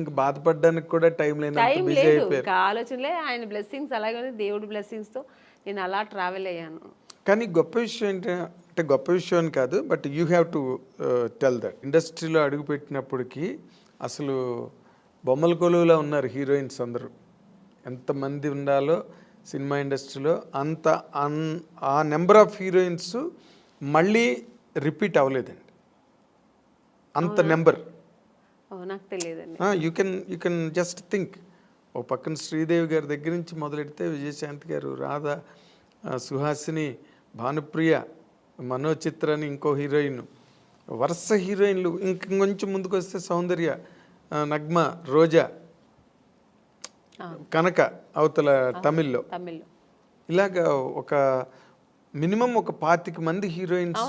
ఇంక బాధపడడానికి కూడా time time busy లేదు. ఇంకా ఆలోచనలే ఆయన బ్లెస్సింగ్స్ అలాగే ఉంది. దేవుడి blessings తో నేను అలా ట్రావెల్ అయ్యాను. కానీ గొప్ప విషయం ఏంటంటే గొప్ప విషయం అని కాదు but you have to tell that ఇండస్ట్రీలో అడుగుపెట్టినప్పటికీ అసలు బొమ్మల కొలువులో ఉన్నారు హీరోయిన్స్ అందరూ. ఎంతమంది ఉండాలో సినిమా ఇండస్ట్రీలో అంత అన్ ఆ నెంబర్ ఆఫ్ హీరోయిన్స్ మళ్ళీ రిపీట్ అవ్వలేదండి. అంత నెంబర్ నాకు తెలియదండి. You can you can just think ఓ పక్కన శ్రీదేవి గారి దగ్గర నుంచి మొదలెడితే విజయశాంతి గారు రాధ సుహాసిని భానుప్రియ మనోచిత్ర అని ఇంకో హీరోయిన్. వరుస హీరోయిన్లు ఇంక ఇంకొంచెం ముందుకు వస్తే సౌందర్య నగ్మ రోజా కనక అవతల తమిళ్ళో. తమిళ్ ఇలాగ ఒక మినిమం ఒక పాతిక మంది హీరోయిన్స్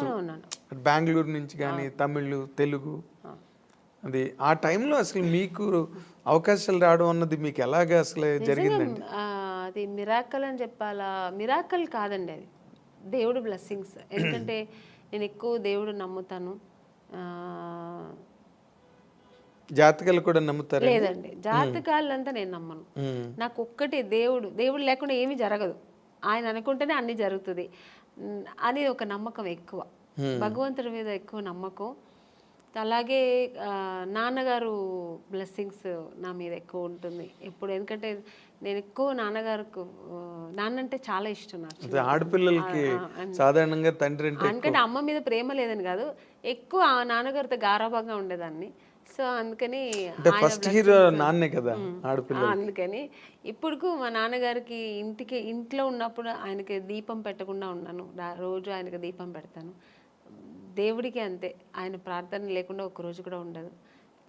బెంగళూరు నుంచి కానీ తమిళ్ తెలుగు అది ఆ టైంలో అసలు మీకు అవకాశాలు రావడం అన్నది మీకు ఎలాగ అసలు జరిగిందండి? అది మిరాకల్ అని చెప్పాలా? మిరాకల్ కాదండి అది. దేవుడు బ్లెస్సింగ్స్. ఎందుకంటే నేను ఎక్కువ దేవుడు నమ్ముతాను. ఆ, జాతకాలు కూడా నమ్ముతారు లేదండి. జాతకాలంతా నేను నమ్మను. నాకు ఒక్కటి దేవుడు దేవుడు లేకుండా ఏమీ జరగదు. ఆయన అనుకుంటేనే అన్ని జరుగుతుంది. అని ఒక నమ్మకం ఎక్కువ. భగవంతుడి మీద ఎక్కువ నమ్మకం. అలాగే నాన్నగారు బ్లెస్సింగ్స్ నా మీద ఎక్కువ ఉంటుంది. ఎప్పుడు ఎందుకంటే నేను ఎక్కువ నాన్నగారికి ఆ, నాన్న అంటే చాలా ఇష్టం నాకు. ఆడపిల్లలకి సాధారణంగా తండ్రి అందుకని అమ్మ మీద ప్రేమ లేదని కాదు ఎక్కువ ఆ నాన్నగారితో గారాభంగా ఉండేదాన్ని. సో అందుకని ఫస్ట్ హీరో నాన్నే కదా ఆడపిల్ల అందుకని ఇప్పుడుకు మా నాన్నగారికి ఇంటికి ఇంట్లో ఉన్నప్పుడు ఆయనకి దీపం పెట్టకుండా ఉన్నాను. రోజు ఆయనకి దీపం పెడతాను. దేవుడికి అంతే. ఆయన ప్రార్థన లేకుండా ఒక్క రోజు కూడా ఉండదు.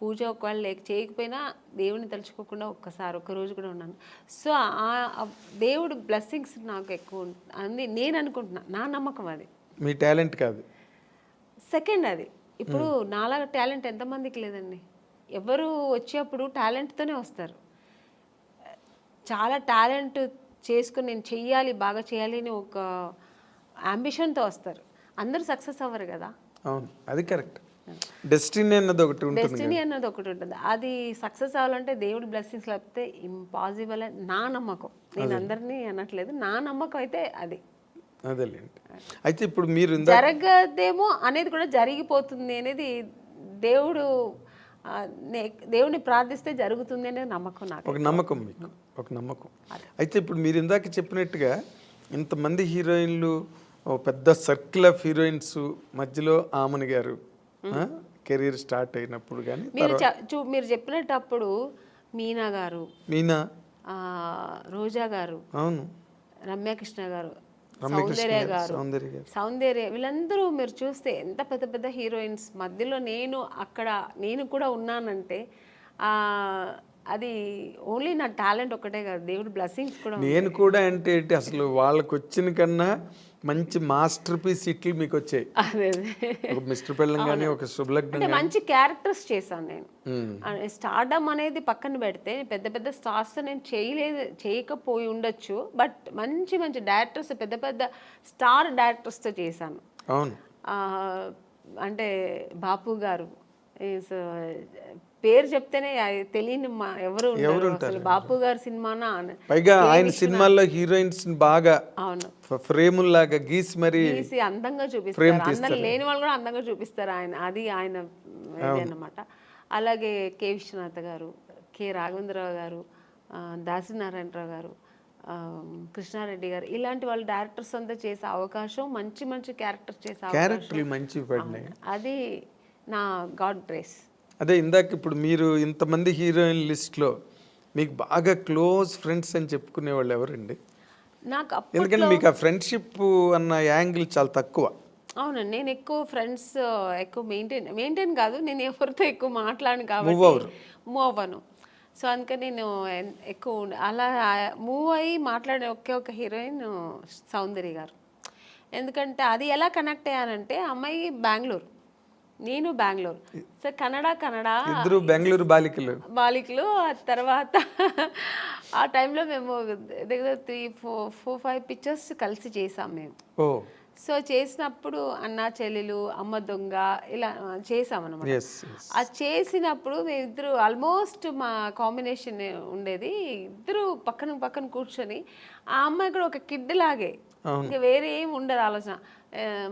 పూజ ఒకవేళ లేక చేయకపోయినా దేవుని తలుచుకోకుండా ఒక్కసారి ఒక్క రోజు కూడా ఉన్నాను సో దేవుడు బ్లెస్సింగ్స్ నాకు ఎక్కువ అని నేను అనుకుంటున్నా. నా నమ్మకం అది. మీ టాలెంట్ కాదు. సెకండ్ అది. ఇప్పుడు నాలాగా టాలెంట్ ఎంతమందికి లేదండి. ఎవరు వచ్చేప్పుడు టాలెంట్తోనే వస్తారు. చాలా టాలెంట్ చేసుకుని నేను చెయ్యాలి బాగా చేయాలి అని ఒక అంబిషన్తో వస్తారు. అందరూ సక్సెస్ అవ్వరు కదా. అవును అది కరెక్ట్. డెస్టినీ అన్నది ఒకటి ఉంటుంది డెస్టినీ అన్నది ఒకటి ఉంటుంది. అది సక్సెస్ అవ్వాలంటే దేవుడి బ్లెస్సింగ్స్ లేకపోతే ఇంపాసిబుల్ అని నా నమ్మకం. నేను అందరినీ అనట్లేదు. నా నమ్మకం అయితే అది. అదేలేండి. అయితే ఇప్పుడు మీరు జరగదేమో అనేది కూడా జరిగిపోతుంది అనేది దేవుడు దేవుని ప్రార్థిస్తే జరుగుతుంది అనేది నమ్మకం నాకు. ఒక నమ్మకం మీకు. ఒక నమ్మకం. అయితే ఇప్పుడు మీరు ఇందాక చెప్పినట్టుగా ఇంతమంది హీరోయిన్లు ఓ పెద్ద సర్కిల్ ఆఫ్ హీరోయిన్స్ మధ్యలో ఆమని గారు కెరీర్ స్టార్ట్ అయినప్పుడు కానీ మీరు చ- చూ మీరు చెప్పినట్టప్పుడు మీనా గారు మీనా? రోజా గారు అవును. రమ్యకృష్ణ గారు సౌందర్య గారు, సౌందర్య వీళ్ళందరూ మీరు చూస్తే ఎంత పెద్ద పెద్ద హీరోయిన్స్ మధ్యలో నేను అక్కడ నేను కూడా ఉన్నానంటే అది ఓన్లీ నా టాలెంట్ ఒకటే కాదు. దేవుడి బ్లెస్సింగ్స్ కూడా. నేను కూడా అంటే ఏంటి అసలు వాళ్ళకి వచ్చిన కన్నా మంచి మాస్టర్ పీస్ ఇట్లు మీకు వచ్చాయి ఒక మిస్టర్ పెళ్ళం కానీ ఒక శుభలగ్నం మంచి క్యారెక్టర్స్ చేశాను నేను. స్టార్డమ్ అనేది పక్కన పెడితే పెద్ద పెద్ద స్టార్స్ నేను చేయలేదు చేయకపోయి ఉండొచ్చు బట్ మంచి మంచి డైరెక్టర్స్ పెద్ద పెద్ద స్టార్ డైరెక్టర్స్తో చేశాను. అవును. అంటే బాపు గారు పేరు చెప్తేనే తెలియని మా ఎవరు ఉండరు. అసలు బాపు గారి సినిమానా. పైగా ఆయన సినిమాల్లో హీరోయిన్స్ బాగా అవును. ఫ్రేముల్లాగా గీసి మరి తీసి అందంగా చూపిస్తారు. అందరు లేని వాళ్ళు కూడా అందంగా చూపిస్తారు ఆయన. అది ఆయన ఇది అన్నమాట. అలాగే కె విశ్వనాథ్ గారు కె రాఘవేంద్రరావు గారు ఆ, దాసినారాయణరావు గారు కృష్ణారెడ్డి గారు ఇలాంటి వాళ్ళు డైరెక్టర్స్ అంతా చేసే అవకాశం మంచి మంచి క్యారెక్టర్స్ చేసే అవకాశం. అది నా గాడ్ గ్రేస్ అదే ఇందాక ఇప్పుడు మీరు ఇంతమంది హీరోయిన్ లిస్ట్లో మీకు బాగా క్లోజ్ ఫ్రెండ్స్ అని చెప్పుకునే వాళ్ళు ఎవరండి? నాకు ఎందుకంటే మీకు ఆ ఫ్రెండ్షిప్ అన్న యాంగిల్ చాలా తక్కువ. అవునండి నేను ఎక్కువ ఫ్రెండ్స్ ఎక్కువ మెయింటైన్ మెయింటైన్ కాదు నేను ఎవరితో ఎక్కువ మాట్లాడను కాబట్టి. మూవ్ అవ్వను. సో అందుకని నేను ఎక్కువ అలా మూవ్ అయ్యి మాట్లాడే ఒకే ఒక హీరోయిన్ సౌందర్య గారు. ఎందుకంటే అది ఎలా కనెక్ట్ అయ్యానంటే అమ్మాయి బెంగళూరు. నేను బెంగళూరు. సో కన్నడ కన్నడ ఇద్దరు బెంగళూరు బాలికలు. బాలికలు ఆ తర్వాత ఆ టైంలో మేము దగ్గర three four four five pictures కలిసి చేసాం మేము. ఓ. సో చేసినప్పుడు అన్న చెల్లెలు అమ్మ దొంగ ఇలా ఎస్ ఎస్ అది చేసినప్పుడు మేమిద్దరు ఆల్మోస్ట్ మా కాంబినేషన్ ఉండేది. ఇద్దరు పక్కన పక్కన కూర్చొని ఆ అమ్మాయి కూడా ఒక కిడ్ లాగే. ఇంకా వేరే ఏం ఉండదు ఆలోచన.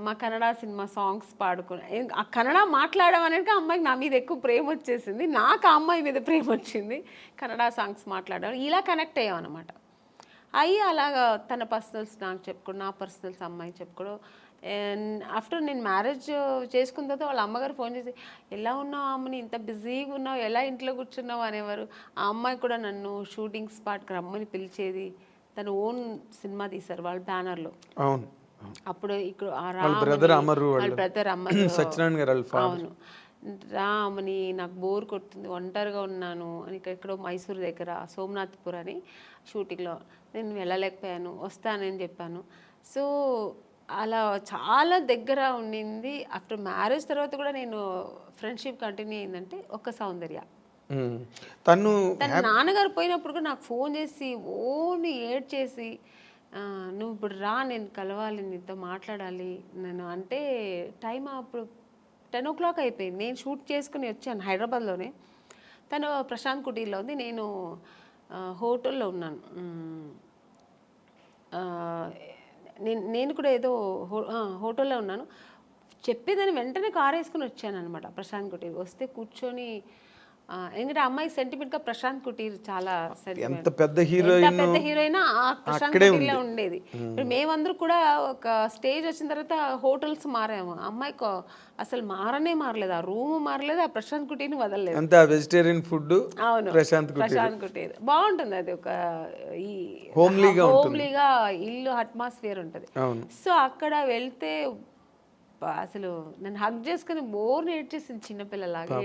మా కన్నడ సినిమా సాంగ్స్ పాడుకున్నాను ఆ కన్నడ మాట్లాడడం అనేది అమ్మాయికి నా మీద ఎక్కువ ప్రేమ వచ్చేసింది. నాకు ఆ అమ్మాయి మీద ప్రేమ వచ్చింది. కన్నడ సాంగ్స్ మాట్లాడడం. ఇలా కనెక్ట్ అయ్యాం అనమాట అయ్యి అలాగా తన పర్సనల్స్ నాకు చెప్పుకోడు నా పర్సనల్స్ అమ్మాయి చెప్పుకోవడం అండ్ ఆఫ్టర్ నేను మ్యారేజ్ చేసుకున్న తర్వాత వాళ్ళ అమ్మగారు ఫోన్ చేసి ఎలా ఉన్నావు అమ్మని ఇంత బిజీగా ఉన్నావు? ఎలా ఇంట్లో కూర్చున్నావు? అనేవారు. ఆ అమ్మాయి కూడా నన్ను షూటింగ్ స్పాట్కి రమ్మని పిలిచేది తన ఓన్ సినిమా తీశారు వాళ్ళ బ్యానర్లో అవును. అప్పుడు ఇక్కడ అమరు. బ్రదర్ అమరు సత్యనారాయణ గారు. అవును రామని నాకు బోర్ కొడుతుంది ఒంటరిగా ఉన్నాను అని ఇక్కడ ఎక్కడో మైసూర్ దగ్గర సోమనాథ్పూర్ అని షూటింగ్లో నేను వెళ్ళలేకపోయాను వస్తానని చెప్పాను సో అలా చాలా దగ్గర ఉండింది ఆఫ్టర్ మ్యారేజ్ తర్వాత కూడా నేను ఫ్రెండ్షిప్ కంటిన్యూ అయిందంటే ఒక సౌందర్య. తను తన నాన్నగారు పోయినప్పుడు కూడా నాకు ఫోన్ చేసి ఓని ఏడ్ చేసి "ఆ, నువ్వు ఇప్పుడు రా నేను కలవాలి నీతో మాట్లాడాలి. నేను అంటే టైం అప్పుడు టెన్ ఓ క్లాక్ అయిపోయింది. నేను షూట్ చేసుకుని వచ్చాను హైదరాబాద్లోనే. తను ప్రశాంత్ కుటీర్లో ఉంది. నేను హోటల్లో ఉన్నాను. నేను నేను కూడా ఏదో హో- హోటల్లో ఉన్నాను. చెప్పేదాన్ని వెంటనే కార్ వేసుకుని వచ్చాను అనమాట ప్రశాంత్ కుటీర్ వస్తే కూర్చొని ఎందుకంటే అమ్మాయి సెంటిమెంట్గా ప్రశాంత్ కుటీర్ చాలా. ఎంత పెద్ద హీరోయిన్ పెద్ద హీరోయిన్ ఆ ప్రశాంత్ కుటీర్లో ఉండేది. మేమందరూ కూడా ఒక స్టేజ్ వచ్చిన తర్వాత హోటల్స్ మారాము. అమ్మాయి అసలు మారనే మారలేదు. ఆ రూమ్ మారలేదు ఆ ప్రశాంత్ కుటీర్ని వదలలేదు. అంతా వెజిటేరియన్ ఫుడ్ అవును ప్రశాంత్ కుటీర్. ప్రశాంత్ కుటీర్. బాగుంటుంది అది ఒక ఈ Homely-గా హోమ్లీగా ఇల్లు అట్మాస్ఫియర్ ఉంటుంది. సో అక్కడ వెళ్తే అసలు నన్ను హగ్ చేసుకుని బోర్ ఏడ్చేసింది చిన్నపిల్లలాగా.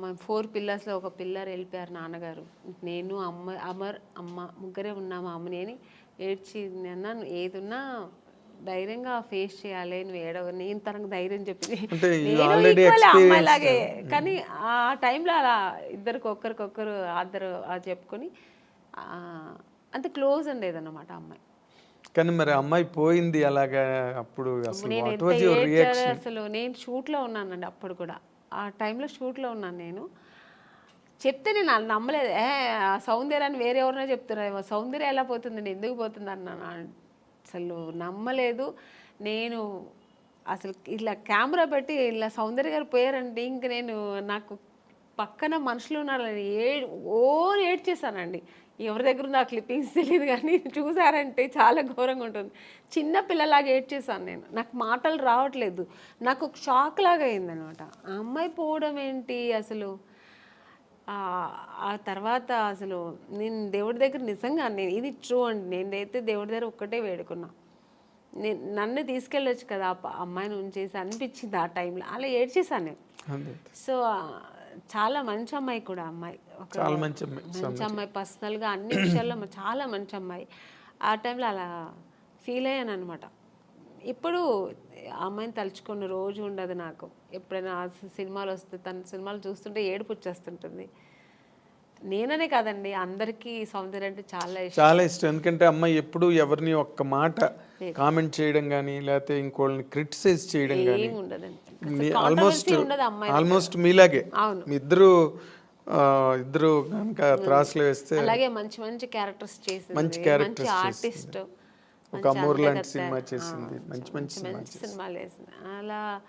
మా ఫోర్ పిల్లర్స్లో ఒక పిల్లర్ వెళ్ళిపోయారు నాన్నగారు. నేను అమ్మ అమర్ అమ్మ ముగ్గురే ఉన్నాము అమ్మని అని ఏడ్చి అన్నాను ఏదున్నా ధైర్యంగా ఫేస్ చేయాలి నువ్వు ఏడవ నేను తనకు ధైర్యం చెప్పింది. అమ్మాయిలాగే. కానీ ఆ టైంలో అలా ఇద్దరికి ఒక్కరికొక్కరు అద్దరు అది చెప్పుకొని అంత క్లోజ్ ఉండేదన్నమాట అమ్మాయి. కానీ మరి అమ్మాయి పోయింది అలాగా అప్పుడు అసలు? నేను షూట్లో ఉన్నానండి అప్పుడు కూడా. ఆ టైంలో షూట్లో ఉన్నాను నేను. చెప్తే నేను అలా నమ్మలేదు. ఏ ఆ సౌందర్యాన్ని వేరే ఎవరినో చెప్తున్నారు. సౌందర్య ఎలా పోతుంది? నేను ఎందుకు పోతుంది అన్నాను. అసలు నమ్మలేదు. నేను అసలు ఇలా కెమెరా పెట్టి ఇలా సౌందర్య గారు పోయారండి. ఇంక నేను నాకు పక్కన మనుషులు ఉన్నారని ఏ ఓ ఏడ్చేసానండి ఎవరి దగ్గర ఉందో ఆ క్లిప్పింగ్స్ తెలియదు కానీ చూసారంటే చాలా ఘోరంగా ఉంటుంది. చిన్న పిల్లలాగా ఏడ్చేసాను నేను. నాకు మాటలు రావట్లేదు. నాకు ఒక షాక్ లాగా అయిందనమాట ఆ అమ్మాయి పోవడం ఏంటి అసలు? ఆ- తర్వాత అసలు నేను దేవుడి దగ్గర నిజంగా నేను ఇది ట్రూ అండి. నేనైతే దేవుడి దగ్గర ఒక్కటే వేడుకున్నా. నేను నన్ను తీసుకెళ్ళొచ్చు కదా అమ్మాయిని ఉంచేసి అనిపించింది ఆ టైంలో అలా ఏడ్చేసాను నేను. సో చాలా మంచి అమ్మాయి కూడా అమ్మాయి. చాలా మంచి అమ్మాయి. మంచి అమ్మాయి పర్సనల్గా అన్ని విషయాల్లో చాలా మంచి అమ్మాయి. ఆ టైంలో అలా ఫీల్ అయ్యాను అనమాట ఇప్పుడు అమ్మాయిని తలుచుకున్న రోజు ఉండదు నాకు. ఎప్పుడైనా సినిమాలు వస్తే తన సినిమాలు చూస్తుంటే ఏడుపు వచ్చేస్తుంటుంది. నేననే కాదండి అందరికీ సౌందర్య అంటే చాలా ఇష్టం. చాలా ఇష్టం. ఎందుకంటే అమ్మాయి ఎప్పుడు ఎవరిని ఒక్క మాట కామెంట్ చేయడం కానీ లేకపోతే ఇంకోళ్ళని క్రిటిసైజ్ చేయడం కానీ ఆల్మోస్ట్ ఆల్మోస్ట్ మీలాగే. మీ ఇద్దరు ఇద్దరు కనుక త్రాసులు వేస్తే అలాగే మంచి మంచి క్యారెక్టర్స్ చేసింది. మంచి characters ఆర్టిస్ట్ ఒక అమూర్ లాంటి సినిమా చేసింది. మంచి మంచి సినిమా మంచి సినిమాలు వేసింది. అలా